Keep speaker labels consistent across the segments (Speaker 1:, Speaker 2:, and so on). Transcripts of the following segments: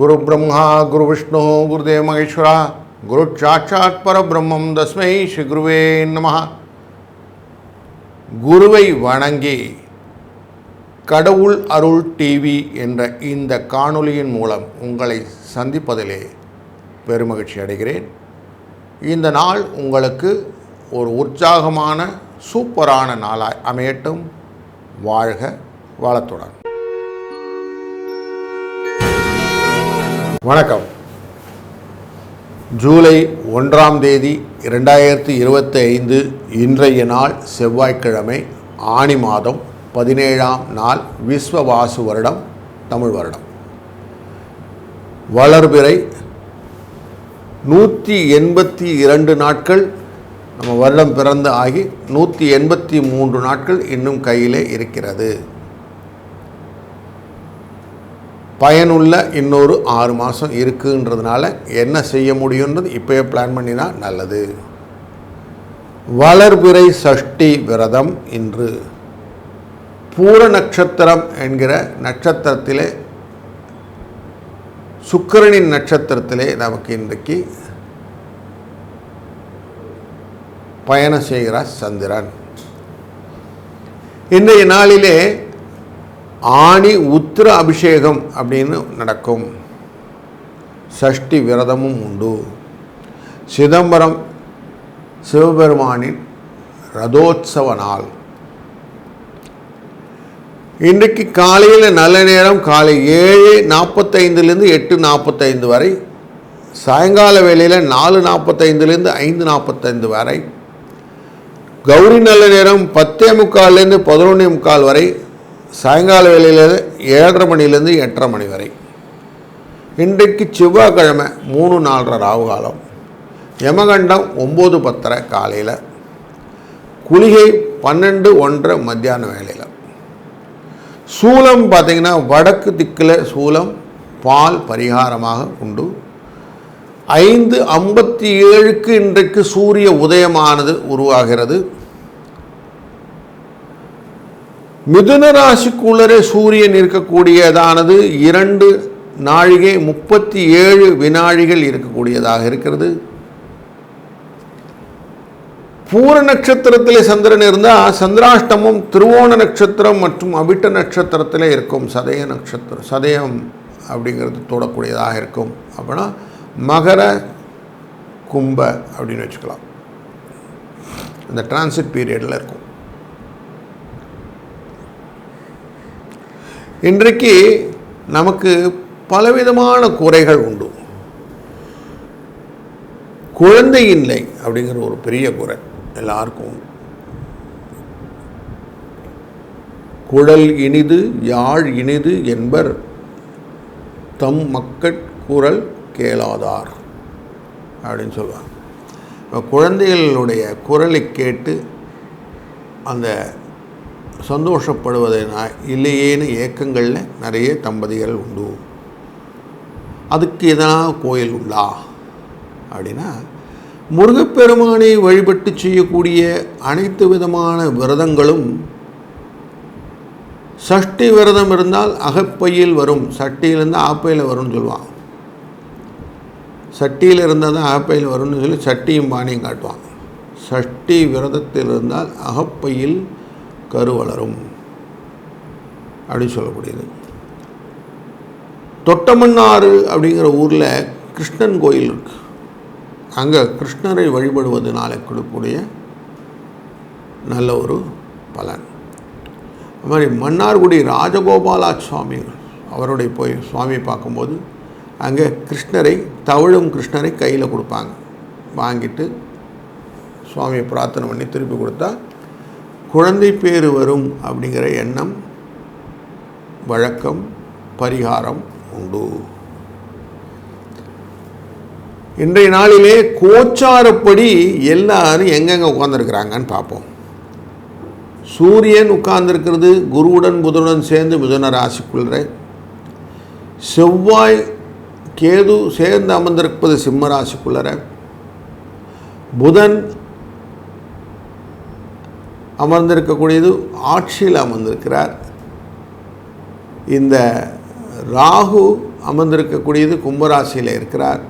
Speaker 1: குரு பிரம்மா குரு விஷ்ணு குருதேவ மகேஸ்வரா குரு சாட்சாத் பரபிரம்மம் தஸ்மை ஸ்ரீ குருவே நம குருவை வணங்கி கடவுள் அருள் டிவி என்ற இந்த காணொலியின் மூலம் உங்களை சந்திப்பதிலே பெருமகிழ்ச்சி அடைகிறேன். இந்த நாள் உங்களுக்கு ஒரு உற்சாகமான சூப்பரான நாளாய் அமையட்டும். வாழ்க வளத்துடன். வணக்கம். ஜூலை ஒன்றாம் தேதி இரண்டாயிரத்தி இருபத்தி ஐந்து இன்றைய நாள் செவ்வாய்க்கிழமை ஆணி மாதம் பதினேழாம் நாள் விஸ்வவாசு வருடம் தமிழ் வருடம். வளர்பிறை நூற்றி எண்பத்தி இரண்டு நாட்கள் நம்ம வருடம் பிறந்து ஆகி நூற்றி எண்பத்தி மூன்று நாட்கள் இன்னும் கையிலே இருக்கிறது. பயனுள்ள இன்னொரு ஆறு மாதம் இருக்குன்றதுனால என்ன செய்ய முடியுன்றது இப்போயே பிளான் பண்ணினா நல்லது. வளர்பிறை சஷ்டி விரதம் இன்று. பூர நட்சத்திரம் என்கிற நட்சத்திரத்திலே சுக்கிரனின் நட்சத்திரத்திலே நமக்கு இன்றைக்கு பயணம் செய்கிறார் சந்திரன். இன்றைய நாளிலே ஆணி உத்திர அபிஷேகம் அப்படின்னு நடக்கும். சஷ்டி விரதமும் உண்டு. சிதம்பரம் சிவபெருமானின் ரதோத்சவ நாள். இன்றைக்கு காலையில் நல்ல நேரம் காலை ஏழு நாற்பத்தைந்துலேருந்து எட்டு நாற்பத்தைந்து வரை சாயங்கால வேளையில் நாலு நாற்பத்தைந்துலேருந்து ஐந்து நாற்பத்தைந்து வரை கௌரி நல்ல நேரம் பத்தே முக்கால்லேருந்து பதினொன்றே முக்கால் வரை சாயங்கால வேலையில் ஏழரை மணிலேருந்து எட்டரை மணி வரை. இன்றைக்கு செவ்வாய்க்கிழமை மூணு நாலரை ராவு காலம். யமகண்டம் ஒம்பது பத்தரை காலையில். குளிகை பன்னெண்டு ஒன்றரை மத்தியான வேலையில் சூலம் பார்த்திங்கன்னா வடக்கு திக்கில் சூலம் பால் பரிகாரமாக உண்டு. ஐந்து ஐம்பத்தி ஏழுக்கு இன்றைக்கு சூரிய உதயமானது உருவாகிறது. மிதுன ராசிக்குள்ளரே சூரியன் இருக்கக்கூடியதானது. இரண்டு நாழிகை முப்பத்தி ஏழு வினாழிகள் இருக்கக்கூடியதாக இருக்கிறது. பூர நட்சத்திரத்தில் சந்திரன் இருந்தால் சந்திராஷ்டமம் திருவோண நட்சத்திரம் மற்றும் அபிட்ட நட்சத்திரத்தில் இருக்கும். சதய நட்சத்திரம் சதயம் அப்படிங்கிறது தோடக்கூடியதாக இருக்கும். அப்படின்னா மகர கும்ப அப்படின்னு வச்சுக்கலாம். இந்த டிரான்சிட் பீரியடில் இருக்கும். இன்றைக்கு நமக்கு பலவிதமான குறைகள் உண்டு. குழந்தையின்மை அப்படிங்கிற ஒரு பெரிய குறை எல்லாருக்கும் உண்டு. குழல் இனிது யாழ் இனிது என்பர் தம் மக்கட் குரல் கேளாதார் அப்படின்னு சொல்லுவாங்க. இப்போ குழந்தைகளுடைய குரலை கேட்டு அந்த சந்தோஷப்படுவதனா இல்லையேன்னு ஏக்கங்களில் நிறைய தம்பதிகள் உண்டு. அதுக்கு எதனா கோயில் உள்ளா அப்படின்னா முருகப்பெருமானை வழிபட்டு செய்யக்கூடிய அனைத்து விதமான விரதங்களும் சஷ்டி விரதம் இருந்தால் அகப்பையில் வரும். சட்டியிலேருந்து ஆப்பையில் வரும்னு சொல்லுவான். சட்டியில் இருந்தால் தான் ஆப்பையில் வரும்னு சொல்லி சட்டியும் பானையும் காட்டுவான். சஷ்டி விரதத்தில் இருந்தால் அகப்பையில் கரு வளரும் அப்படின்னு சொல்லக்கூடியது. தொட்டமன்னாறு அப்படிங்கிற ஊரில் கிருஷ்ணன் கோயில் இருக்கு. அங்கே கிருஷ்ணரை வழிபடுவதனால கொடுக்கக்கூடிய நல்ல ஒரு பலன். அது மாதிரி மன்னார்குடி ராஜகோபாலா சுவாமி அவருடைய போய் சுவாமியை பார்க்கும்போது அங்கே கிருஷ்ணரை தவிழும் கிருஷ்ணரை கையில் கொடுப்பாங்க. வாங்கிட்டு சுவாமியை பிரார்த்தனை பண்ணி திருப்பி கொடுத்தா குழந்தை பேர் வரும் அப்படிங்கிற எண்ணம் வழக்கம் பரிகாரம் உண்டு. இன்றைய நாளிலே கோச்சாரப்படி எல்லாரும் எங்கெங்கே உட்காந்துருக்கிறாங்கன்னு பார்ப்போம். சூரியன் உட்கார்ந்துருக்கிறது குருவுடன் புதனுடன் சேர்ந்து மிதுன ராசிக்குள்ள செவ்வாய் கேது சேர்ந்து அமர்ந்திருப்பது சிம்ம ராசிக்குள்ளற புதன் அமர்ந்திருக்கக்கூடியது ஆட்சியில் அமர்ந்திருக்கிறார். இந்த ராகு அமர்ந்திருக்கக்கூடியது கும்பராசியில் இருக்கிறார்.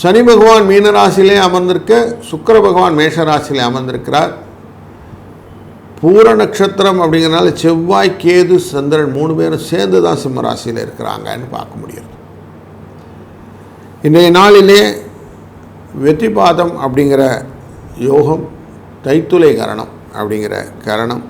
Speaker 1: சனி பகவான் மீனராசியிலே அமர்ந்திருக்க சுக்கர பகவான் மேஷராசியிலே அமர்ந்திருக்கிறார். பூர நட்சத்திரம் அப்படிங்கிறனால செவ்வாய் கேது சந்திரன் மூணு பேரும் சேர்ந்து தான் சிம்ம ராசியில் இருக்கிறாங்கன்னு பார்க்க முடியுது இன்றைய நாளிலே வெற்றிபாதம் அப்படிங்கிற யோகம் தைத்துளை கரணம் அப்படிங்கிற கரணம்.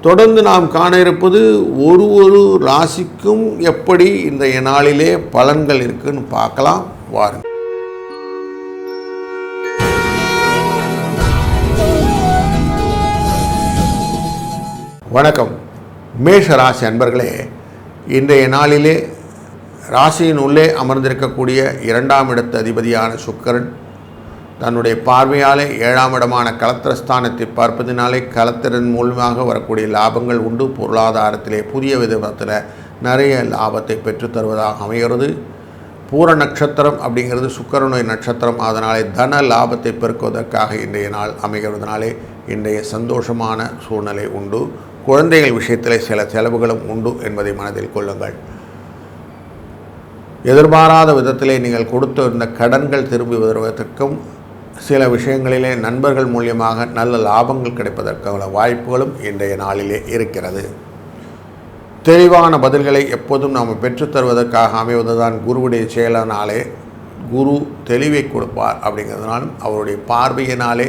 Speaker 1: தொடர்ந்து நாம் காண இருப்பது ஒரு ஒரு ராசிக்கும் எப்படி இன்றைய நாளிலே பலன்கள் இருக்குன்னு பார்க்கலாம். வாருங்க வணக்கம். மேஷ ராசி அன்பர்களே இன்றைய நாளிலே ராசியின் உள்ளே அமர்ந்திருக்கக்கூடிய இரண்டாம் இடத்து அதிபதியான சுக்கரன் தன்னுடைய பார்வையாலே ஏழாம் இடமான கலத்திரஸ்தானத்தை பார்ப்பதினாலே கலத்திரன் மூலமாக வரக்கூடிய லாபங்கள் உண்டு. பொருளாதாரத்திலே புதிய விதத்தில் நிறைய லாபத்தை பெற்றுத் தருவதாக அமைகிறது. பூர நட்சத்திரம் அப்படிங்கிறது சுக்கரனுடைய நட்சத்திரம். அதனாலே தன லாபத்தை பெருக்குவதற்காக இன்றைய நாள் அமைகிறதுனாலே இன்றைய சந்தோஷமான சூழ்நிலை உண்டு. குழந்தைகள் விஷயத்தில் சில செலவுகளும் உண்டு என்பதை மனதில் கொள்ளுங்கள். எதிர்பாராத விதத்திலே நீங்கள் கொடுத்து இருந்த கடன்கள் திரும்பி வருவதற்கும் சில விஷயங்களிலே நண்பர்கள் மூலியமாக நல்ல லாபங்கள் கிடைப்பதற்கான வாய்ப்புகளும் இன்றைய நாளிலே இருக்கிறது. தெளிவான பதில்களை எப்போதும் நாம் பெற்றுத்தருவதற்காக அமைவதுதான் குருவுடைய செயலனாலே குரு தெளிவை கொடுப்பார் அப்படிங்கிறதுனாலும் அவருடைய பார்வையினாலே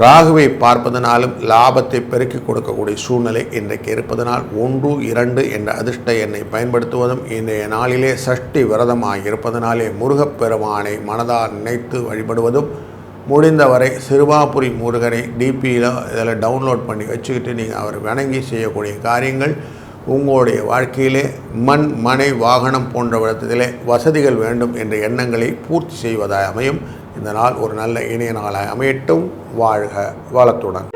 Speaker 1: ராகுவை பார்ப்பதனாலும் லாபத்தை பெருக்கிக் கொடுக்கக்கூடிய சூழ்நிலை இன்றைக்கு இருப்பதனால் ஒன்று இரண்டு என்ற அதிர்ஷ்ட எண்ணை பயன்படுத்துவதும் இன்றைய நாளிலே சஷ்டி விரதமாக இருப்பதனாலே முருகப்பெருமானை மனதால் நினைத்து வழிபடுவதும் முடிந்தவரை சிறுவாபுரி முருகனை டிபியில் இதில் டவுன்லோட் பண்ணி வச்சுக்கிட்டு நீங்கள் அவர் வணங்கி செய்யக்கூடிய காரியங்கள் உங்களுடைய வாழ்க்கையிலே மண் மனை வாகனம் போன்ற விடத்திலே வசதிகள் வேண்டும் என்ற எண்ணங்களை பூர்த்தி செய்வதாக அமையும். இந்த நாள் ஒரு நல்ல இனிய நாளாய் அமையட்டும். வாழ்க வளத்துடன்.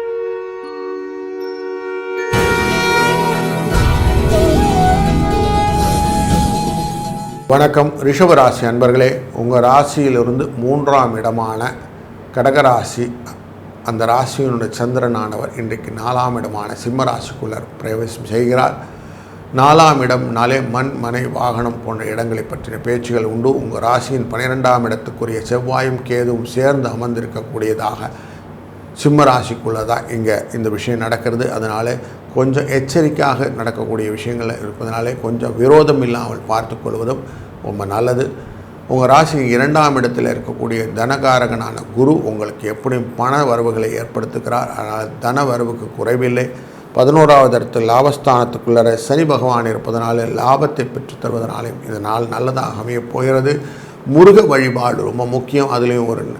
Speaker 1: வணக்கம் ரிஷபராசி அன்பர்களே. உங்கள் ராசியிலிருந்து மூன்றாம் இடமான கடகராசி அந்த ராசியினுடைய சந்திரனானவர் இன்றைக்கு நாலாம் இடமான சிம்ம ராசிக்குள்ளர் பிரவேசம் செய்கிறார். நாலாம் இடம்னாலே மண் மனை வாகனம் போன்ற இடங்களை பற்றின பேச்சுகள் உண்டு. உங்கள் ராசியின் பன்னிரெண்டாம் இடத்துக்குரிய செவ்வாயும் கேதுவும் சேர்ந்து அமர்ந்திருக்கக்கூடியதாக சிம்ம ராசிக்குள்ளே தான் இங்கே இந்த விஷயம் நடக்கிறது. அதனால் கொஞ்சம் எச்சரிக்கையாக நடக்கக்கூடிய விஷயங்கள் இருப்பதனாலே கொஞ்சம் விரோதம் இல்லாமல் பார்த்து கொள்வதும் ரொம்ப நல்லது. உங்கள் ராசி இரண்டாம் இடத்தில் இருக்கக்கூடிய தனகாரகனான குரு உங்களுக்கு எப்படியும் பண வரவுகளை ஏற்படுத்துகிறார். ஆனால் தன வரவுக்கு குறைவில்லை. பதினோராவது இடத்தில் லாபஸ்தானத்துக்குள்ளர சனி பகவான் இருப்பதனால லாபத்தை பெற்றுத் தருவதனாலையும் இந்த நாள் நல்லதாக அமையப் போகிறது. முருக வழிபாடு ரொம்ப முக்கியம். அதுலேயும் ஒரு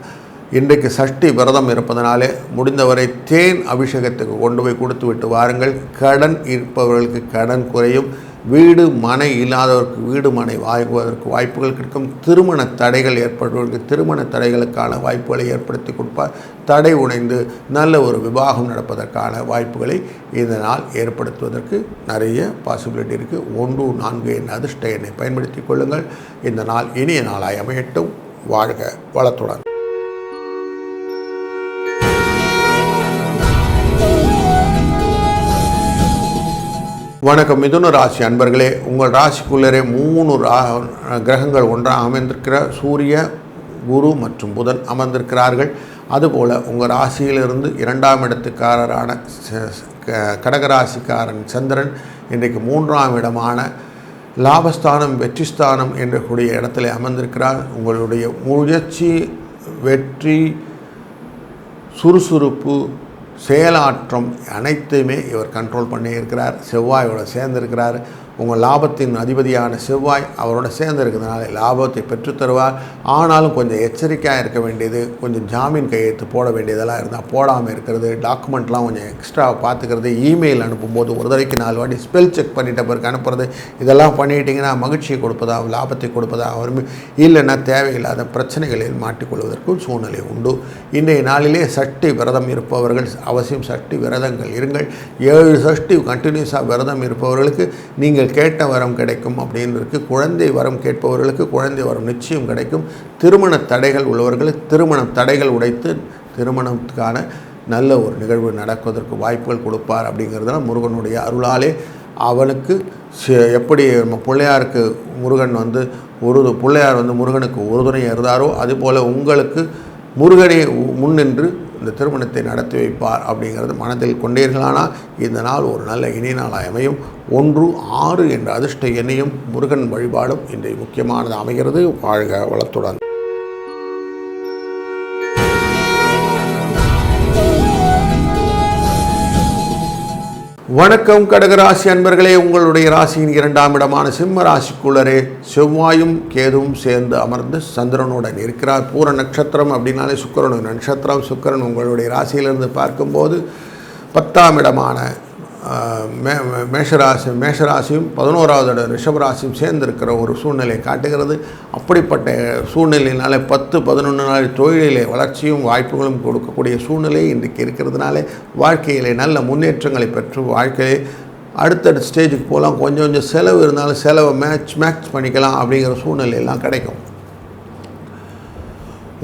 Speaker 1: இன்றைக்கு சஷ்டி விரதம் இருப்பதனாலே முடிந்தவரை தேன் அபிஷேகத்துக்கு கொண்டு போய் கொடுத்து விட்டு வாருங்கள். கடன் இருப்பவர்களுக்கு கடன் குறையும். வீடு மனை இல்லாதவருக்கு வீடு மனை வாங்குவதற்கு வாய்ப்புகள் கிடைக்கும். திருமண தடைகள் ஏற்படுவதற்கு திருமண தடைகளுக்கான வாய்ப்புகளை ஏற்படுத்தி கொடுப்பார் தடை உடைந்து நல்ல ஒரு விவாகம் நடப்பதற்கான வாய்ப்புகளை இந்த நாள் ஏற்படுத்துவதற்கு நிறைய பாசிபிலிட்டி இருக்குது ஒன்று நான்கு என் அதிர்ஷ்ட எண்ணை பயன்படுத்தி கொள்ளுங்கள். இந்த நாள் இனிய நாளாய் அமையட்டும். வாழ்க வளத்துடன். வணக்கம். மிதுன ராசி அன்பர்களே உங்கள் ராசிக்குள்ளரே மூணு ரா கிரகங்கள் ஒன்றாக அமைந்திருக்கிற சூரிய குரு மற்றும் புதன் அமர்ந்திருக்கிறார்கள். அதுபோல் உங்கள் ராசியிலிருந்து இரண்டாம் இடத்துக்காரரான கடகராசிக்காரன் சந்திரன் இன்றைக்கு மூன்றாம் இடமான லாபஸ்தானம் வெற்றிஸ்தானம் என்ற கூடிய இடத்துல அமர்ந்திருக்கிறார். உங்களுடைய முயற்சி வெற்றி சுறுசுறுப்பு செயலாற்றம் அனைத்தையுமே இவர் கண்ட்ரோல் பண்ணியிருக்கிறார். செவ்வாயோடு செவ்வாயோட சேர்ந்திருக்கிறார். உங்கள் லாபத்தின் அதிபதியான செவ்வாய் அவரோட சேர்ந்து இருக்கிறதுனால லாபத்தை பெற்றுத்தருவார் ஆனாலும் கொஞ்சம் எச்சரிக்கையாக இருக்க வேண்டியது கொஞ்சம் ஜாமீன் கையெழுத்து போட வேண்டியதெல்லாம் இருந்தால் போடாமல் இருக்கிறது டாக்குமெண்ட்லாம் கொஞ்சம் எக்ஸ்ட்ரா பார்த்துக்கிறது இமெயில் அனுப்பும்போது ஒரு தடவைக்கு நாலு வாட்டி ஸ்பெல் செக் பண்ணிட்ட பிறகு அனுப்புறது இதெல்லாம் பண்ணிட்டீங்கன்னா மகிழ்ச்சியை கொடுப்பதா லாபத்தை கொடுப்பதா அவருமே இல்லைன்னா தேவையில்லாத பிரச்சனைகளில் மாட்டிக்கொள்வதற்கும் சூழ்நிலை உண்டு. இன்றைய நாளிலே சட்டி விரதம் இருப்பவர்கள் அவசியம் சட்டி விரதங்கள் இருங்கள். ஏழு சஷ்டி கண்டினியூஸாக விரதம் இருப்பவர்களுக்கு நீங்கள் கேட்ட வரம் கிடைக்கும் அப்படின்னு இருக்குது குழந்தை வரம் கேட்பவர்களுக்கு குழந்தை வரம் நிச்சயம் கிடைக்கும். திருமண தடைகள் உள்ளவர்களுக்கு திருமண தடைகள் உடைத்து திருமணத்துக்கான நல்ல ஒரு நிகழ்வு நடப்பதற்கு வாய்ப்புகள் கொடுப்பார் அப்படிங்கிறதுனால முருகனுடைய அருளாலே அவனுக்கு எப்படி நம்ம பிள்ளையாருக்கு முருகன் வந்து ஒரு பிள்ளையார் வந்து முருகனுக்கு உறுதுணை இருந்தாரோ அதுபோல் உங்களுக்கு முருகனை முன்னின்று இந்த திருமணத்தை நடத்தி வைப்பார் அப்படிங்கிறது மனதில் கொண்டீர்களானால் இந்த நாள் ஒரு நல்ல இனிய நாளாக அமையும். ஒன்று ஆறு என்ற அதிர்ஷ்ட எண்ணையும் முருகன் வழிபாடும் இன்றைய முக்கியமானது அமைகிறது. வாழ்க வளத்துடன். வணக்கம் கடகராசி அன்பர்களே. உங்களுடைய ராசியின் இரண்டாம் இடமான சிம்ம ராசிக்குள்ளரே செவ்வாயும் கேதுவும் சேர்ந்து அமர்ந்து சந்திரனுடன் இருக்கிறார் பூர நட்சத்திரம் அப்படின்னாலே சுக்கரனுடைய நட்சத்திரம் சுக்கிரன் உங்களுடைய ராசியிலிருந்து பார்க்கும்போது பத்தாம் இடமான மே மேஷராசி மேஷராசியும் பதினோராவது இடம் ரிஷபராசியும் சேர்ந்திருக்கிற ஒரு சூழ்நிலை காட்டுகிறது. அப்படிப்பட்ட சூழ்நிலையினால பத்து பதினொன்று நாள் தொழிலிலே வளர்ச்சியும் வாய்ப்புகளும் கொடுக்கக்கூடிய சூழ்நிலை இன்றைக்கு இருக்கிறதுனாலே வாழ்க்கையிலே நல்ல முன்னேற்றங்களை பெற்று வாழ்க்கையிலே அடுத்தடுத்த ஸ்டேஜுக்கு போகலாம். கொஞ்சம் கொஞ்சம் செலவு இருந்தாலும் செலவை மேட்ச் மேட்ச் பண்ணிக்கலாம் அப்படிங்கிற சூழ்நிலையெல்லாம் கிடைக்கும்.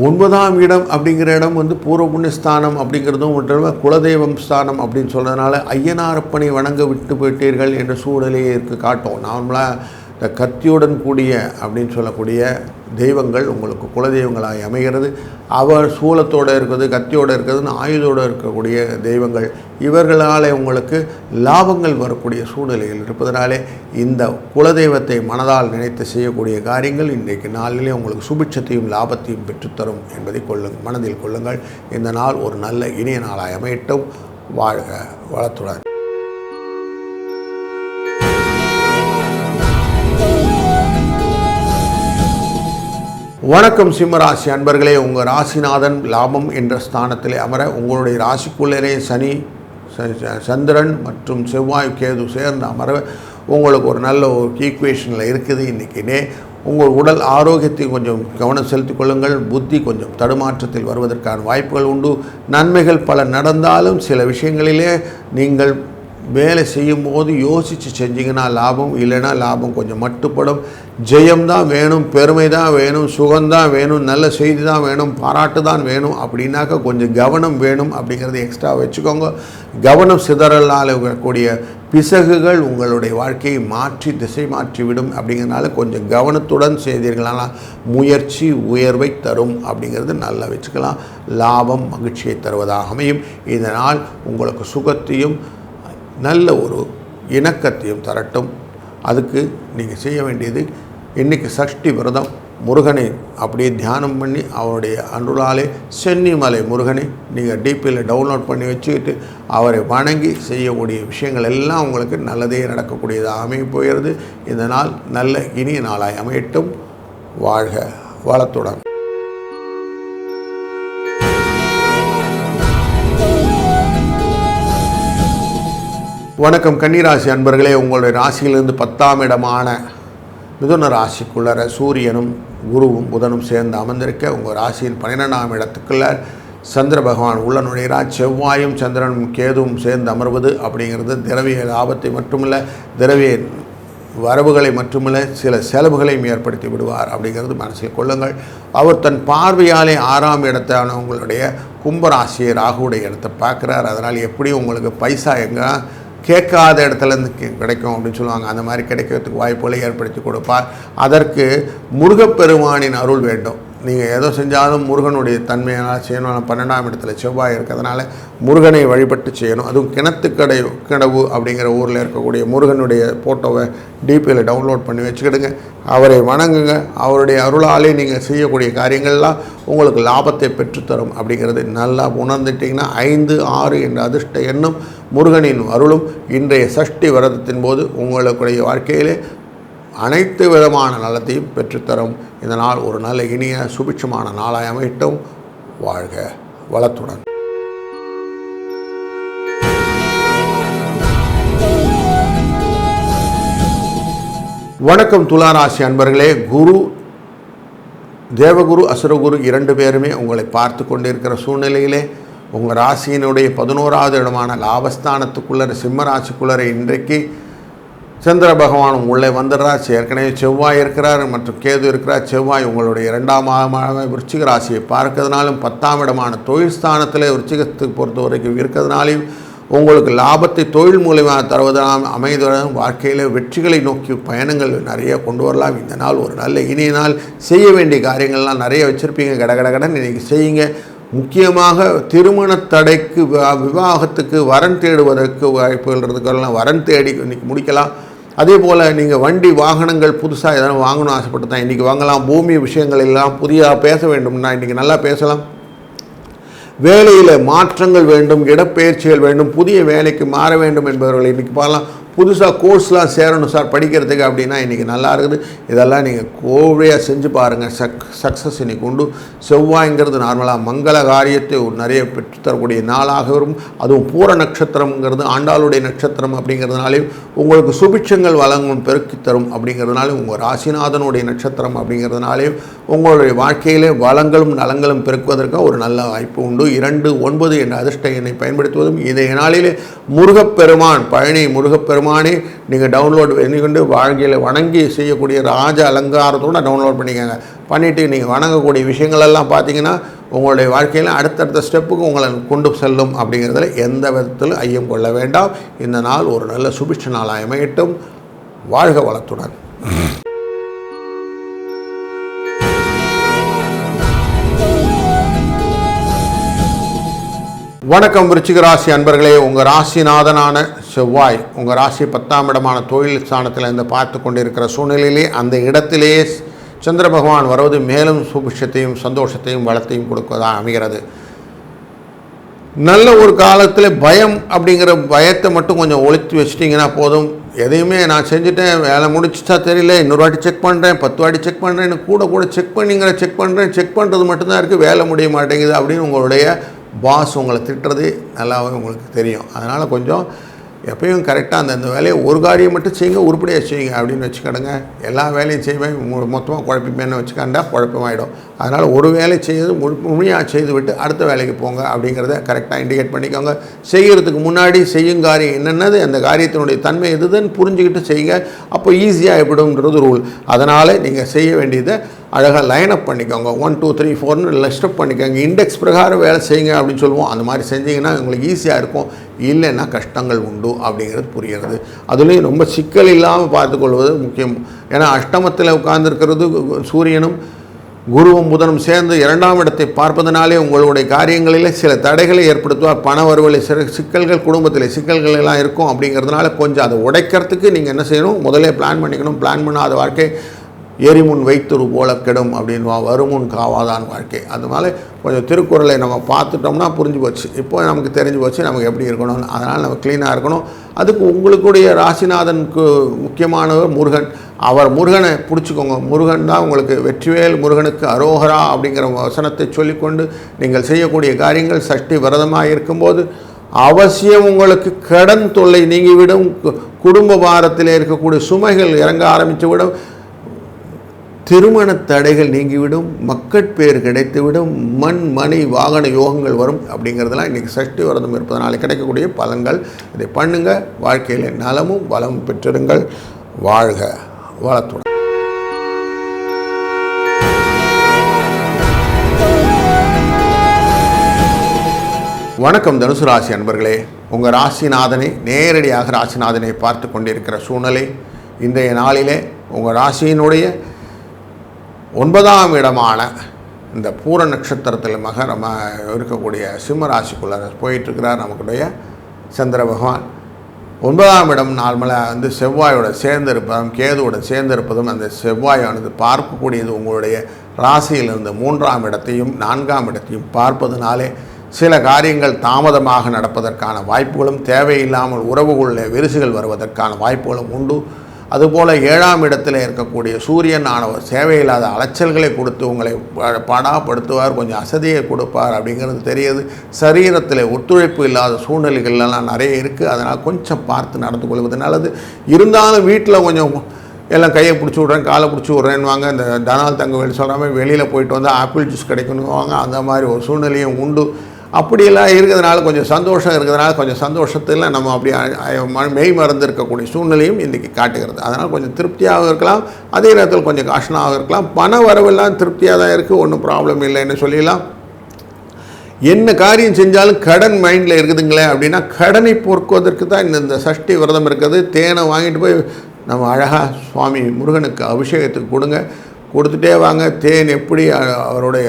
Speaker 1: ஒன்பதாம் இடம் அப்படிங்கிற இடம் வந்து பூர்வ புண்ணியஸ்தானம் அப்படிங்கிறதும் ஒன்று குலதெய்வம் ஸ்தானம் அப்படின்னு சொல்கிறதுனால ஐயனாரப்பனை வணங்க விட்டு போயிட்டீர்கள் என்ற சூழலையே இருக்குது காட்டும். நார்மலாக இந்த கத்தியுடன் கூடிய அப்படின்னு சொல்லக்கூடிய தெய்வங்கள் உங்களுக்கு குலதெய்வங்களாக அமைகிறது. அவர் சூலத்தோடு இருக்கிறது கத்தியோடு இருக்கிறதுன்னு ஆயுதோடு இருக்கக்கூடிய தெய்வங்கள். இவர்களாலே உங்களுக்கு லாபங்கள் வரக்கூடிய சூழ்நிலைகள் இருப்பதனாலே இந்த குலதெய்வத்தை மனதால் நினைத்து செய்யக்கூடிய காரியங்கள் இன்றைக்கு நாளிலே உங்களுக்கு சுபிட்சத்தையும் லாபத்தையும் பெற்றுத்தரும் என்பதை கொள்ளுங்கள் மனதில் கொள்ளுங்கள். இந்த நாள் ஒரு நல்ல இனிய நாளாக அமையட்டும். வாழ்க வளத்துடன். வணக்கம் சிம்மராசி அன்பர்களே உங்கள் ராசிநாதன் லாபம் என்ற ஸ்தானத்திலே அமர உங்களுடைய ராசிக்குள்ளரே சனி ச- ச- சந்திரன் மற்றும் செவ்வாய் கேது சேர்ந்து அமர உங்களுக்கு ஒரு நல்ல ஒரு ஈக்குவேஷனில் இருக்குது இன்றைக்கினே உங்கள் உடல் ஆரோக்கியத்தை கொஞ்சம் கவனம் செலுத்திக் கொள்ளுங்கள். புத்தி கொஞ்சம் தடுமாற்றத்தில் வருவதற்கான வாய்ப்புகள் உண்டு. நன்மைகள் பல நடந்தாலும் சில விஷயங்களிலே நீங்கள் வேலை செய்யும்போது யோசித்து செஞ்சீங்கன்னா லாபம் இல்லைன்னா லாபம் கொஞ்சம் மட்டுப்படும். ஜெயம்தான் வேணும் பெருமை தான் வேணும் சுகம்தான் வேணும் நல்ல செய்தி தான் வேணும் பாராட்டு தான் வேணும் அப்படின்னாக்கா கொஞ்சம் கவனம் வேணும் அப்படிங்கிறத எக்ஸ்ட்ரா வச்சுக்கோங்க. கவனம் சிதறலால் வரக்கூடிய பிசகுகள் உங்களுடைய வாழ்க்கையை மாற்றி திசை மாற்றி விடும் அப்படிங்கிறனால கொஞ்சம் கவனத்துடன் செய்தீர்களானால் முயற்சி உயர்வை தரும் அப்படிங்கிறது நல்லா வச்சுக்கலாம். லாபம் மகிழ்ச்சியை தருவதாக அமையும். இதனால் உங்களுக்கு சுகத்தையும் நல்ல ஒரு இணக்கத்தையும் தரட்டும். அதுக்கு நீங்கள் செய்ய வேண்டியது இன்றைக்கி சஷ்டி விரதம் முருகனை அப்படியே தியானம் பண்ணி அவருடைய அருளாலே சென்னிமலை முருகனை நீங்கள் டிபியில் டவுன்லோட் பண்ணி வச்சுக்கிட்டு அவரை வணங்கி செய்யக்கூடிய விஷயங்கள் எல்லாம் உங்களுக்கு நல்லதே நடக்கக்கூடியதாக அமைய போகிறது. இந்த நாள் நல்ல இனிய நாளாய் அமையட்டும். வாழ்க வளத்துடன். வணக்கம். கன்னிராசி அன்பர்களே உங்களுடைய ராசியிலிருந்து பத்தாம் இடமான மிதுன ராசிக்குள்ளர சூரியனும் குருவும் புதனும் சேர்ந்து அமர்ந்திருக்க உங்கள் ராசியின் பன்னிரெண்டாம் இடத்துக்குள்ள சந்திர பகவான் உள்ள நுழைகிறார் செவ்வாயும் சந்திரனும் கேதுவும் சேர்ந்து அமர்வது அப்படிங்கிறது திரவிய லாபத்தை மட்டுமல்ல திரவிய வரவுகளை மட்டுமல்ல சில செலவுகளையும் ஏற்படுத்தி விடுவார் அப்படிங்கிறது மனசில் கொள்ளுங்கள். அவர் தன் பார்வையாலே ஆறாம் இடத்தான உங்களுடைய கும்பராசியை ராகுடைய இடத்தை பார்க்குறார். அதனால் எப்படி உங்களுக்கு பைசா எங்கே கேட்காத இடத்துலேருந்து கிடைக்கும் அப்படின்னு சொல்லுவாங்க. அந்த மாதிரி கிடைக்கிறதுக்கு வாய்ப்புகளை ஏற்படுத்தி கொடுப்பார். அதற்கு முருகப்பெருமானின் அருள் வேண்டும். நீங்கள் எதோ செஞ்சாலும் முருகனுடைய தன்மையால் செய்யணும். பன்னெண்டாம் இடத்துல செவ்வாய் இருக்கிறதுனால முருகனை வழிபட்டு செய்யணும். அதுவும் கிணத்துக்கடை கிணவு அப்படிங்கிற ஊரில் இருக்கக்கூடிய முருகனுடைய ஃபோட்டோவை டிபியில் டவுன்லோட் பண்ணி வச்சுக்கிடுங்க. அவரை வணங்குங்க. அவருடைய அருளாலே நீங்கள் செய்யக்கூடிய காரியங்கள்லாம் உங்களுக்கு லாபத்தை பெற்றுத்தரும் அப்படிங்கிறது நல்லா உணர்ந்துட்டிங்கன்னா ஐந்து ஆறு என்ற அதிர்ஷ்ட எண்ணும் முருகனின் அருளும் இன்றைய சஷ்டி விரதத்தின் போது உங்களுடைய வாழ்க்கையிலே அனைத்து விதமான நலத்தையும் பெற்றுத்தரும். இந்த நாள் ஒரு நல்ல இனிய சுபிட்சமான நாளாய் அமையட்டும். வாழ்க வளத்துடன். வணக்கம் துளாராசி அன்பர்களே. குரு தேவகுரு அசுரகுரு இரண்டு பேருமே உங்களை பார்த்து கொண்டிருக்கிற சூழ்நிலையிலே உங்கள் ராசியினுடைய பதினோராவது இடமான லாபஸ்தானத்துக்குள்ளர சிம்மராசிக்குள்ளரை இன்றைக்கு சந்திர பகவான் உள்ளே வந்துடுறார் ஏற்கனவே செவ்வாய் இருக்கிறார் மற்றும் கேது இருக்கிறார். செவ்வாய் உங்களுடைய இரண்டாம் மாதமாக விருச்சிக ராசியை பார்க்கறதுனாலும் பத்தாம் இடமான தொழில் ஸ்தானத்தில் விருச்சிகத்துக்கு பொறுத்த வரைக்கும் இருக்கிறதுனாலையும் உங்களுக்கு லாபத்தை தொழில் மூலியமாக தருவதால் அமைதுடன் வாழ்க்கையில் வெற்றிகளை நோக்கி பயணங்கள் நிறைய கொண்டு வரலாம். இந்த நாள் ஒரு நல்ல இனிய நாள். செய்ய வேண்டிய காரியங்கள்லாம் நிறைய வச்சுருப்பீங்க. கட கட கடன் இன்றைக்கி செய்யுங்க. முக்கியமாக திருமண தடைக்கு விவாகத்துக்கு வரன் தேடுவதற்கு வாய்ப்புகள்ன்றதுக்கெல்லாம் வரன் தேடி இன்றைக்கி முடிக்கலாம். அதே போல் நீங்கள் வண்டி வாகனங்கள் புதுசாக எதனா வாங்கணும் ஆசைப்பட்டு தான் இன்றைக்கி வாங்கலாம். பூமி விஷயங்கள் எல்லாம் புதியாக பேச வேண்டும்னா இன்றைக்கி நல்லா பேசலாம். வேலையில் மாற்றங்கள் வேண்டும் இடப்பெயர்ச்சிகள் வேண்டும் புதிய வேலைக்கு மாற வேண்டும் என்பவர்கள் இன்றைக்கி பார்க்கலாம். புதுசாக கோர்ஸ்லாம் சேரணும் சார் படிக்கிறதுக்கு அப்படின்னா இன்றைக்கி நல்லா இருக்குது. இதெல்லாம் நீங்கள் கோவையாக செஞ்சு பாருங்கள் சக் சக்ஸஸ் இன்றைக்கி உண்டு. செவ்வாய்ங்கிறது நார்மலாக மங்கள காரியத்தை ஒரு நிறைய பெற்றுத்தரக்கூடிய நாளாக வரும். அதுவும் பூர நட்சத்திரம்ங்கிறது ஆண்டாளுடைய நட்சத்திரம் அப்படிங்கிறதுனாலையும் உங்களுக்கு சுபிட்சங்கள் வழங்கும் பெருக்கி தரும் அப்படிங்கிறதுனாலையும் உங்கள் ராசிநாதனுடைய நட்சத்திரம் அப்படிங்கிறதுனாலையும் உங்களுடைய வாழ்க்கையிலே வளங்களும் நலங்களும் பெருக்குவதற்கு ஒரு நல்ல வாய்ப்பு உண்டு. இரண்டு ஒன்பது என்ற அதிர்ஷ்ட எண்ணை பயன்படுத்துவதும் இன்றைய நாளிலே முருகப்பெருமான் பழனி முருகப்பெருமான் நீங்கள் டவுன்லோட் பண்ணிக்கொண்டு வாழ்க்கையில் வணங்கி செய்யக்கூடிய ராஜ அலங்காரத்தோடு டவுன்லோட் பண்ணிக்கோங்க. பண்ணிவிட்டு நீங்கள் வணங்கக்கூடிய விஷயங்களெல்லாம் பார்த்தீங்கன்னா உங்களுடைய வாழ்க்கையில் அடுத்தடுத்த ஸ்டெப்புக்கு உங்களை கொண்டு செல்லும் அப்படிங்கிறதுல எந்த விதத்திலும் ஐயம் கொள்ள வேண்டாம். இந்த நாள் ஒரு நல்ல சுபிட்ச நாளாக அமையட்டும். வாழ்க வளத்துடன். வணக்கம் விருச்சிக ராசி அன்பர்களே. உங்கள் ராசிநாதனான செவ்வாய் உங்கள் ராசி பத்தாம் இடமான தொழில் ஸ்தானத்தில் இருந்து பார்த்து கொண்டிருக்கிற சூழ்நிலையிலே அந்த இடத்திலேயே சந்திர பகவான் வருவது மேலும் சுபிஷத்தையும் சந்தோஷத்தையும் வளத்தையும் கொடுப்பதாக அமைகிறது. நல்ல ஒரு காலத்தில் பயம் அப்படிங்கிற பயத்தை மட்டும் கொஞ்சம் ஒழித்து வச்சிட்டிங்கன்னா போதும். எதையுமே நான் செஞ்சுட்டேன் வேலை முடிச்சுட்டா தெரியல இன்னொரு வாட்டி செக் பண்ணுறேன் பத்து வாட்டி செக் பண்ணுறேன் கூட கூட செக் பண்ணிங்கிற செக் பண்ணுறேன் செக் பண்ணுறது மட்டும்தான் இருக்குது வேலை முடிய மாட்டேங்குது அப்படின்னு உங்களுடைய பாஸ் உங்களை திட்டுறது நல்லாவே உங்களுக்கு தெரியும். அதனால் கொஞ்சம் எப்பயும் கரெக்டாக அந்த அந்த வேலையை ஒரு காரியம் மட்டும் செய்யுங்க உருப்படியாக செய்யுங்க அப்படின்னு வச்சுக்கோங்க. எல்லா வேலையும் செய்வேன் மொத்தமாக குழப்பிப்பேன்னு வச்சுக்காண்டா குழப்பமாயிடும். அதனால் ஒரு வேலை செய்து முழுமையாக செய்து விட்டு அடுத்த வேலைக்கு போங்க அப்படிங்கிறத கரெக்டாக இண்டிகேட் பண்ணிக்கோங்க. செய்கிறதுக்கு முன்னாடி செய்யும் காரியம் என்னென்னது அந்த காரியத்தினுடைய தன்மை எதுன்னு புரிஞ்சுக்கிட்டு செய்யுங்க. அப்போ ஈஸியாக எப்படின்றது ரூல் அதனால் நீங்கள் செய்ய வேண்டியதை அழகாக லைன் அப் பண்ணிக்கோங்க. ஒன் டூ த்ரீ ஃபோர்னு லிஸ்டப் பண்ணிக்கோங்க. இண்டெக்ஸ் பிரகாரம் வேலை செய்யுங்க அப்படின்னு சொல்லுவோம். அந்த மாதிரி செஞ்சிங்கன்னா உங்களுக்கு ஈஸியாக இருக்கும். இல்லைன்னா கஷ்டங்கள் உண்டு அப்படிங்கிறது புரிகிறது. அதுலேயும் ரொம்ப சிக்கல் இல்லாமல் பார்த்துக்கொள்வது முக்கியம். ஏன்னா அஷ்டமத்தில் உட்கார்ந்துருக்கிறது சூரியனும் குருவும் புதனும் சேர்ந்து இரண்டாம் இடத்தை பார்ப்பதனாலே உங்களுடைய காரியங்களில் சில தடைகளை ஏற்படுத்துவார். பண வருவலை சில சிக்கல்கள் குடும்பத்தில் சிக்கல்கள் எல்லாம் இருக்கும் அப்படிங்கிறதுனால கொஞ்சம் அதை உடைக்கிறதுக்கு நீங்கள் என்ன செய்யணும்? முதலே பிளான் பண்ணிக்கணும். பிளான் பண்ணாத வாழ்க்கை எரிமுன் வைத்துரு போல கெடும் அப்படின்வா வருமுன் காவாதான் வாழ்க்கை. அதனால கொஞ்சம் திருக்குறளை நம்ம பார்த்துட்டோம்னா புரிஞ்சு போச்சு. இப்போ நமக்கு தெரிஞ்சு போச்சு நமக்கு எப்படி இருக்கணும் அதனால் நம்ம க்ளீனாக இருக்கணும். அதுக்கு உங்களுக்குடைய ராசிநாதனுக்கு முக்கியமானவர் முருகன். அவர் முருகனை பிடிச்சிக்கோங்க. முருகன் தான் உங்களுக்கு வெற்றிவேல் முருகனுக்கு அரோகரா அப்படிங்கிற வசனத்தை சொல்லிக்கொண்டு நீங்கள் செய்யக்கூடிய காரியங்கள் சஷ்டி விரதமாக இருக்கும்போது அவசியம் உங்களுக்கு கடன் தொல்லை நீங்கிவிடும். கு- குடும்ப பாரத்தில் இருக்கக்கூடிய சுமைகள் இறங்க ஆரம்பித்து விடும் திருமண தடைகள் நீங்கிவிடும் மக்கட்பேர் கிடைத்துவிடும் மண் மணி வாகன யோகங்கள் வரும் அப்படிங்கிறதெல்லாம் இன்றைக்கி சஷ்டி விரதம் இருப்பதனால கிடைக்கக்கூடிய பலன்கள். இதை பண்ணுங்க. வாழ்க்கையில் நலமும் வளமும் பெற்றிருங்கள். வாழ்க வளத்துடன். வணக்கம் தனுசு ராசி அன்பர்களே. உங்கள் ராசிநாதனை நேரடியாக ராசிநாதனை பார்த்து கொண்டிருக்கிற சூழ்நிலை இன்றைய நாளிலே உங்கள் ராசியினுடைய ஒன்பதாம் இடமான இந்த பூர நட்சத்திரத்தில் மக நம்ம இருக்கக்கூடிய சிம்ம ராசிக்குள்ளார போயிட்டுருக்கிறார் நமக்குடைய சந்திர பகவான். ஒன்பதாம் இடம் நார்மலாக வந்து செவ்வாயோட சேர்ந்திருப்பதும் கேதுவோட சேர்ந்திருப்பதும் அந்த செவ்வாயானது பார்க்கக்கூடியது உங்களுடைய ராசியிலிருந்து மூன்றாம் இடத்தையும் நான்காம் இடத்தையும் பார்ப்பதனாலே சில காரியங்கள் தாமதமாக நடப்பதற்கான வாய்ப்புகளும் தேவையில்லாமல் உறவுகளில் விரிசுகள் வருவதற்கான வாய்ப்புகளும் உண்டு. அதுபோல் ஏழாம் இடத்தில் இருக்கக்கூடிய சூரியன் ஆனவர் சேவையில்லாத அலைச்சல்களை கொடுத்து உங்களை ப- பாடாப்படுத்துவார் கொஞ்சம் அசதியை கொடுப்பார் அப்படிங்கிறது தெரியுது. சரீரத்தில் ஒத்துழைப்பு இல்லாத சூழ்நிலைகள் எல்லாம் நிறைய இருக்குது அதனால் கொஞ்சம் பார்த்து நடந்து கொள்வது நல்லது. இருந்தாலும் வீட்டில் கொஞ்சம் எல்லாம் கையை பிடிச்சி விட்றேன் காலை பிடிச்சி விட்றேன்னுவாங்க இந்த தனால் தங்கவேல் சொல்கிற மாதிரி வெளியில் போயிட்டு வந்தால் ஆப்பிள் ஜூஸ் கிடைக்கணுவாங்க அந்த மாதிரி ஒரு சூழ்நிலையும் உண்டு. அப்படியெல்லாம் இருக்கிறதுனால கொஞ்சம் சந்தோஷம் இருக்கிறதுனால கொஞ்சம் சந்தோஷத்தில் நம்ம அப்படி மெய் மறந்து இருக்கக்கூடிய சூழ்நிலையும் இன்றைக்கி காட்டுகிறது. அதனால் கொஞ்சம் திருப்தியாக இருக்கலாம். அதே நேரத்தில் கொஞ்சம் காஷனாக இருக்கலாம். பண வரவெல்லாம் திருப்தியாக தான் இருக்குது ஒன்றும் ப்ராப்ளம் இல்லைன்னு சொல்லிடலாம். என்ன காரியம் செஞ்சாலும் கடன் மைண்டில் இருக்குதுங்களே அப்படின்னா கடனை பொறுக்குவதற்கு தான் இந்த இந்த சஷ்டி விரதம் இருக்குது. தேனை வாங்கிட்டு போய் நம்ம அழகாக சுவாமி முருகனுக்கு அபிஷேகத்துக்கு கொடுங்க. கொடுத்துட்டே வாங்க. தேன் எப்படி அவருடைய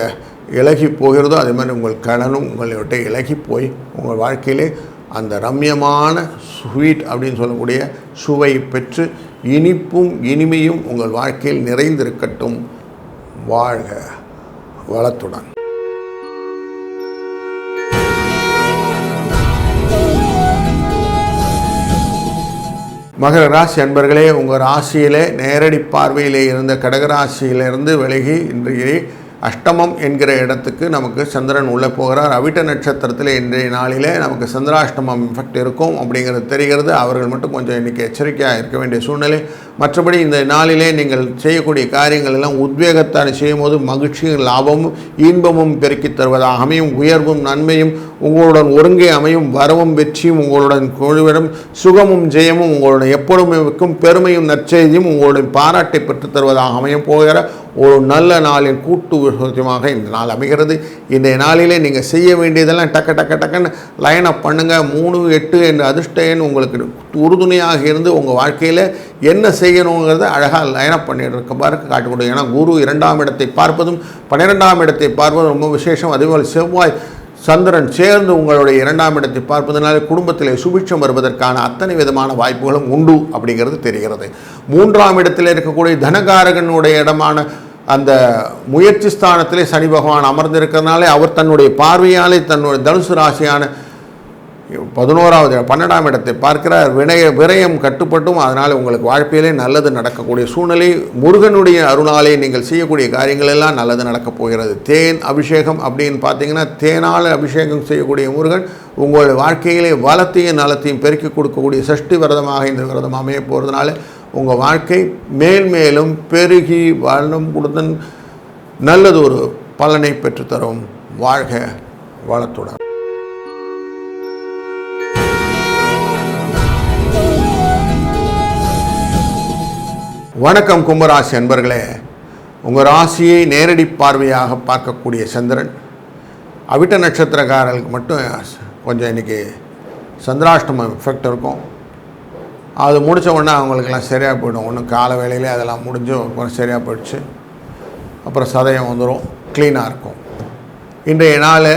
Speaker 1: இலகி போகிறதோ அதே மாதிரி உங்கள் கடனும் உங்களை விட்டு இலகி போய் உங்கள் வாழ்க்கையிலே அந்த ரம்யமான ஸ்வீட் அப்படின்னு சொல்லக்கூடிய சுவை பெற்று இனிப்பும் இனிமையும் உங்கள் வாழ்க்கையில் நிறைந்திருக்கட்டும். வாழ்க வளத்துடன். மகர ராசி அன்பர்களே உங்கள் ராசியிலே நேரடி பார்வையிலே இருந்த கடகராசியிலிருந்து விலகி இன்றைய அஷ்டமம் என்கிற இடத்துக்கு நமக்கு சந்திரன் உள்ளே போகிறார். அவிட்ட நட்சத்திரத்தில் இன்றைய நாளிலே நமக்கு சந்திராஷ்டமம் இஃபெக்ட் இருக்கும் அப்படிங்கிறது தெரிகிறது. அவர்கள் மட்டும் கொஞ்சம் இன்றைக்கி எச்சரிக்கையாக இருக்க வேண்டிய சூழ்நிலை. மற்றபடி இந்த நாளிலே நீங்கள் செய்யக்கூடிய காரியங்கள் எல்லாம் உத்வேகத்தால் செய்யும்போது மகிழ்ச்சியும் லாபமும் இன்பமும் பெருக்கித் தருவதாக அமையும். உயர்வும் நன்மையும் உங்களுடன் ஒருங்கே அமையும். வரவும் வெற்றியும் உங்களுடன் குழுவிடம். சுகமும் ஜெயமும் உங்களுடன் எப்பொழுமைக்கும் பெருமையும் நற்செய்தியும் உங்களுடைய பாராட்டை பெற்றுத் தருவதாக அமையும். போகிற ஒரு நல்ல நாளின் கூட்டு விஷயமாக இந்த நாள் அமைகிறது. இந்த நாளிலே நீங்கள் செய்ய வேண்டியதெல்லாம் டக்கு டக்கு டக்குன்னு லைன் அப் பண்ணுங்கள் மூணு எட்டு என்ற அதிர்ஷ்ட எண் உங்களுக்கு உறுதுணையாக இருந்து உங்கள் வாழ்க்கையில் என்ன செய்யணுங்கிறத அழகாக லைனப் பண்ணிட்டு இருக்க பாருக்கு காட்டக்கூடிய ஏன்னா குரு இரண்டாம் இடத்தை பார்ப்பதும் பன்னிரெண்டாம் இடத்தை பார்ப்பதும் ரொம்ப விசேஷம். அதேபோல் செவ்வாய் சந்திரன் சேர்ந்து உங்களுடைய இரண்டாம் இடத்தை பார்ப்பதனாலே குடும்பத்திலே சுபிட்சம் வருவதற்கான அத்தனை விதமான வாய்ப்புகளும் உண்டு அப்படிங்கிறது தெரிகிறது. மூன்றாம் இடத்தில் இருக்கக்கூடிய தனகாரகனுடைய இடமான அந்த முயற்சி ஸ்தானத்திலே சனி பகவான் அமர்ந்திருக்கிறதுனாலே அவர் தன்னுடைய பார்வையாலே தன்னுடைய தனுசு ராசியான பதினோராவது பன்னெண்டாம் இடத்தை பார்க்கிறார் வினய விரயம் கட்டுப்பட்டும் அதனால் உங்களுக்கு வாழ்க்கையிலே நல்லது நடக்கக்கூடிய சூழ்நிலை. முருகனுடைய அருணாலே நீங்கள் செய்யக்கூடிய காரியங்கள் எல்லாம் நல்லது நடக்கப் போகிறது. தேன் அபிஷேகம் அப்படின்னு பார்த்தீங்கன்னா தேனால் அபிஷேகம் செய்யக்கூடிய முருகன் உங்களுடைய வாழ்க்கையிலே வளத்தையும் நலத்தையும் பெருக்கி கொடுக்கக்கூடிய சஷ்டி விரதமாக இந்த விரதம் அமைய போகிறதுனால உங்கள் வாழ்க்கை மேல் மேலும் பெருகி வளம் கொடுத்தன் நல்லது ஒரு பலனை பெற்றுத்தரும். வாழ்க வளத்துடன். வணக்கம் கும்பராசி அன்பர்களே. உங்கள் ராசியை நேரடி பார்வையாக பார்க்கக்கூடிய சந்திரன். அவிட்ட நட்சத்திரக்காரர்களுக்கு மட்டும் கொஞ்சம் இன்றைக்கி சந்திராஷ்டமம் எஃபெக்ட் இருக்கும். அது முடித்த உடனே அவங்களுக்கெல்லாம் சரியாக போயிடும். ஒன்றும் கால வேலையிலே அதெல்லாம் முடிஞ்சு அப்புறம் சரியாக போயிடுச்சு. அப்புறம் சதயம் வந்துடும் க்ளீனாக இருக்கும். இன்றைய நாள்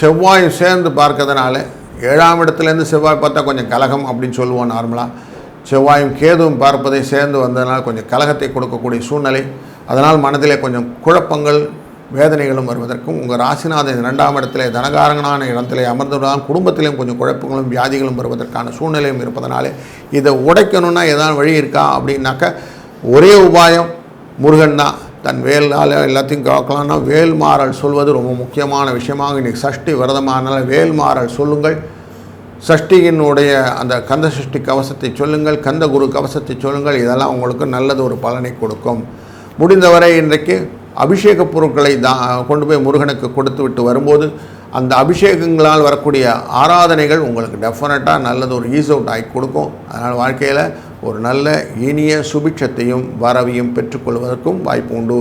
Speaker 1: செவ்வாய் சேர்ந்து பார்க்கறதுனால ஏழாம் இடத்துலேருந்து செவ்வாய் பார்த்தா கொஞ்சம் கலகம் அப்படின்னு சொல்லுவோம் நார்மலாக செவ்வாயும் கேதுவும் பார்ப்பதை சேர்ந்து வந்ததனால் கொஞ்சம் கலகத்தை கொடுக்கக்கூடிய சூழ்நிலை. அதனால் மனதிலே கொஞ்சம் குழப்பங்கள் வேதனைகளும் வருவதற்கும் உங்கள் ராசிநாதன் இரண்டாம் இடத்திலே தனகாரங்கனான இடத்திலே அமர்ந்துவிடால் குடும்பத்திலையும் கொஞ்சம் குழப்பங்களும் வியாதிகளும் வருவதற்கான சூழ்நிலையும் இருப்பதனாலே இதை உடைக்கணும்னா ஏதாவது வழி இருக்கா அப்படின்னாக்க ஒரே உபாயம் முருகன் தான். தன் வேலால் எல்லாத்தையும் காக்கலாம்னா வேல்மாறல் சொல்வது ரொம்ப முக்கியமான விஷயமாக. இன்றைக்கி சஷ்டி விரதமானால் வேல்மாறல் சொல்லுங்கள். சஷ்டியினுடைய அந்த கந்த சஷ்டி கவசத்தை சொல்லுங்கள் கந்த குரு கவசத்தை சொல்லுங்கள் இதெல்லாம் உங்களுக்கு நல்லது ஒரு பலனை கொடுக்கும். முடிந்தவரை இன்றைக்கு அபிஷேக பொருட்களை தான் கொண்டு போய் முருகனுக்கு கொடுத்து விட்டு வரும்போது அந்த அபிஷேகங்களால் வரக்கூடிய ஆராதனைகள் உங்களுக்கு டெஃபினட்டாக நல்லது ஒரு ஈஸ் அவுட் ஆகி கொடுக்கும். அதனால் வாழ்க்கையில் ஒரு நல்ல இனிய சுபிட்சத்தையும் வரவையும் பெற்றுக்கொள்வதற்கும் வாய்ப்பு உண்டு.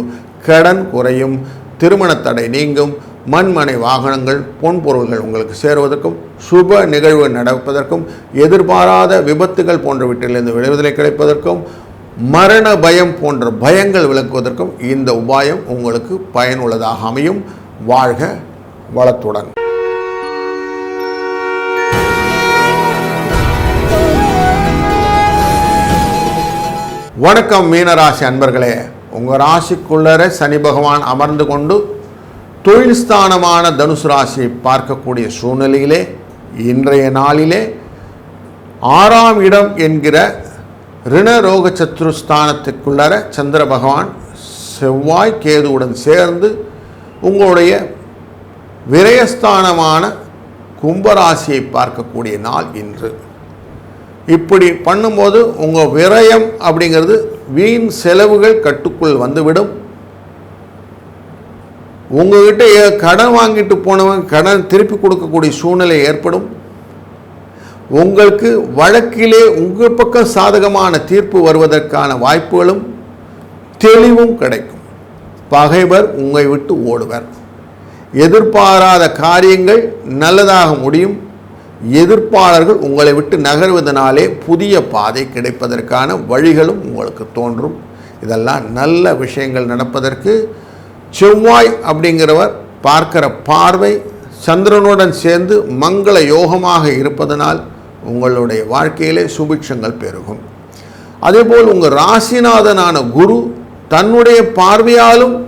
Speaker 1: கடன் குறையும் திருமணத்தடை நீங்கும் மண்மனை வாகனங்கள் பொன் பொருள்கள் உங்களுக்கு சேருவதற்கும் சுப நிகழ்வு நடப்பதற்கும் எதிர்பாராத விபத்துகள் போன்றவற்றிலிருந்து விடுதலை கிடைப்பதற்கும் மரண பயம் போன்ற பயங்கள் விளக்குவதற்கும் இந்த உபாயம் உங்களுக்கு பயனுள்ளதாக அமையும். வாழ்க வளத்துடன். வணக்கம் மீனராசி அன்பர்களே. உங்கள் ராசிக்குள்ளர சனி பகவான் அமர்ந்து கொண்டு தொழில் ஸ்தானமான தனுசு ராசியை பார்க்கக்கூடிய சூழ்நிலையிலே இன்றைய நாளிலே ஆறாம் இடம் என்கிற ரிணரோக சத்ருஸ்தானத்துக்குள்ளர சந்திர பகவான் செவ்வாய் கேதுவுடன் சேர்ந்து உங்களுடைய விரயஸ்தானமான கும்பராசியை பார்க்கக்கூடிய நாள் இன்று. இப்படி பண்ணும்போது உங்கள் விரயம் அப்படிங்கிறது வீண் செலவுகள் கட்டுக்குள் வந்துவிடும். உங்ககிட்ட கடன் வாங்கிட்டு போனவன் கடன் திருப்பி கொடுக்கக்கூடிய சூழ்நிலை ஏற்படும். உங்களுக்கு வழக்கிலே உங்கள் பக்கம் சாதகமான தீர்ப்பு வருவதற்கான வாய்ப்புகளும் தெளிவும் கிடைக்கும். பகைவர் உங்களை விட்டு ஓடுவர். எதிர்பாராத காரியங்கள் நல்லதாக முடியும். எதிர்ப்பாளர்கள் உங்களை விட்டு நகர்வதனாலே புதிய பாதை கிடைப்பதற்கான வழிகளும் உங்களுக்கு தோன்றும். இதெல்லாம் நல்ல விஷயங்கள் நடப்பதற்கு செவ்வாய் அப்படிங்கிறவர் பார்க்கிற பார்வை சந்திரனுடன் சேர்ந்து மங்கள யோகமாக இருப்பதனால் உங்களுடைய வாழ்க்கையிலே சுபிட்சங்கள் பெருகும். அதேபோல் உங்கள் ராசிநாதனான குரு தன்னுடைய பார்வையாலும்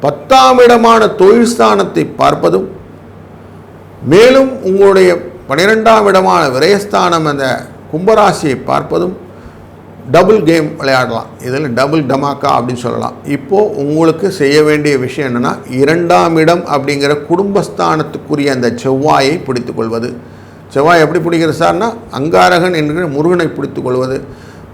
Speaker 1: பத்தாம் இடமான தொழில் ஸ்தானத்தை பார்ப்பதும் மேலும் உங்களுடைய பனிரெண்டாம் இடமான விரயஸ்தானம் அந்த கும்பராசியை பார்ப்பதும் டபுள் கேம் விளையாடலாம். இதில் டபுள் டமாக்கா அப்படின்னு சொல்லலாம். இப்போது உங்களுக்கு செய்ய வேண்டிய விஷயம் என்னென்னா இரண்டாம் இடம் அப்படிங்கிற குடும்பஸ்தானத்துக்குரிய அந்த செவ்வாயை பிடித்துக்கொள்வது. செவ்வாய் எப்படி பிடிக்கிறது சார்னா அங்காரகன் என்கிற முருகனை பிடித்துக்கொள்வது.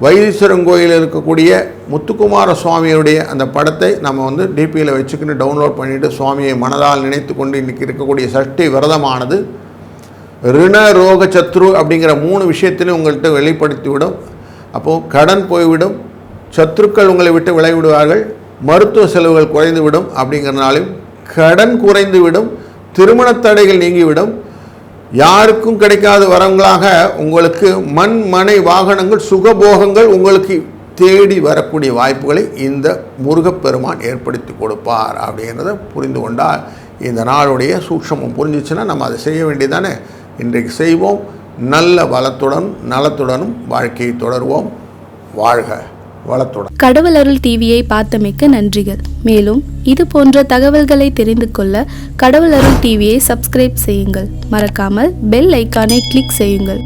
Speaker 1: வைத்தீஸ்வரன் கோயிலில் இருக்கக்கூடிய முத்துக்குமார சுவாமியுடைய அந்த படத்தை நம்ம வந்து டிபியில் வச்சுக்கின்னு டவுன்லோட் பண்ணிவிட்டு சுவாமியை மனதால் நினைத்து கொண்டு இன்றைக்கி இருக்கக்கூடிய சஷ்டி விரதமானது ரிண ரோக சத்ரு அப்படிங்கிற மூணு விஷயத்திலையும் உங்கள்கிட்ட வெளிப்படுத்திவிடும். அப்போது கடன் போய்விடும் சத்துருக்கள் உங்களை விட்டு விலகிவிடுவார்கள் மருத்துவ செலவுகள் குறைந்துவிடும் அப்படிங்கிறனாலும் கடன் குறைந்துவிடும் திருமண தடைகள் நீங்கிவிடும். யாருக்கும் கிடைக்காத வரவங்களாக உங்களுக்கு மண் மனை வாகனங்கள் சுகபோகங்கள் உங்களுக்கு தேடி வரக்கூடிய வாய்ப்புகளை இந்த முருகப்பெருமான் ஏற்படுத்தி கொடுப்பார் அப்படிங்கிறத புரிந்து கொண்டால் இந்த நாளுடைய சூக்ஷமம் புரிஞ்சிச்சுன்னா நம்ம அதை செய்ய வேண்டியதானே இன்றைக்கு செய்வோம் நல்ல வளத்துடன் நலத்துடனும் வாழ்க்கையை தொடருவோம். வாழ்க வளத்துடன்.
Speaker 2: கடவுள் அருள் டிவியை பார்த்தமைக்க நன்றிகள். மேலும் இது போன்ற தகவல்களை தெரிந்து கொள்ள கடவுள் அருள் டிவியை சப்ஸ்கிரைப் செய்யுங்கள். மறக்காமல் பெல் ஐக்கானை கிளிக் செய்யுங்கள்.